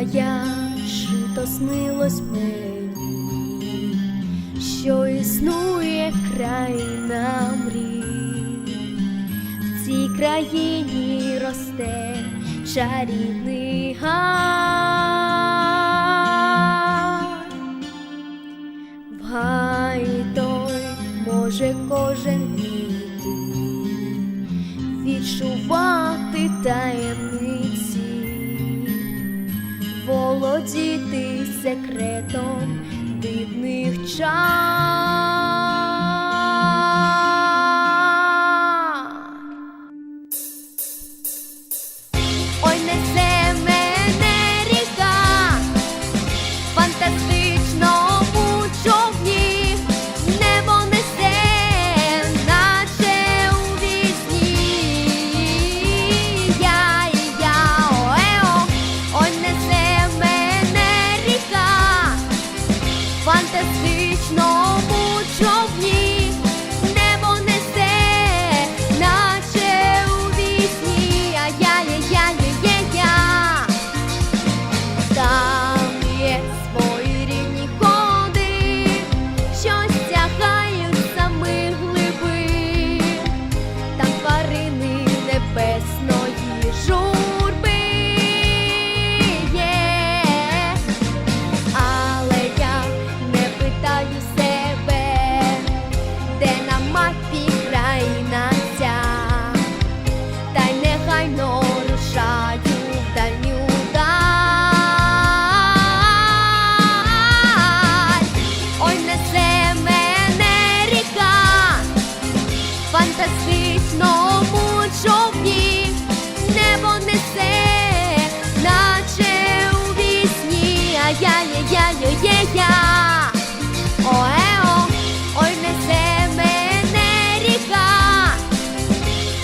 Я ж то снилось мені, що існує країна мрій, в цій країні росте чарівний гай. Гай той може кожен віти відчувати таємний володіти секретом дивних чар. Ой, не це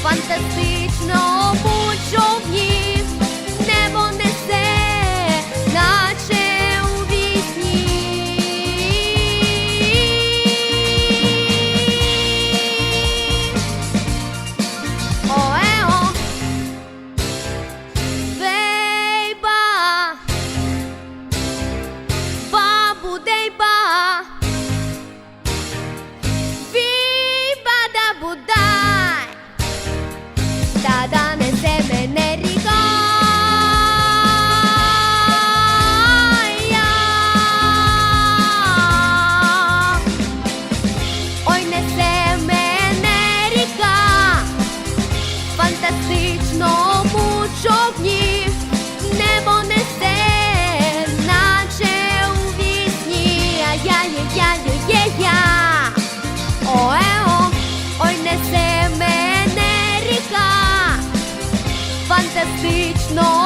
фантастично будь-жовні. гуляю, є я, Оео, ой несе мене ріка, фантастично.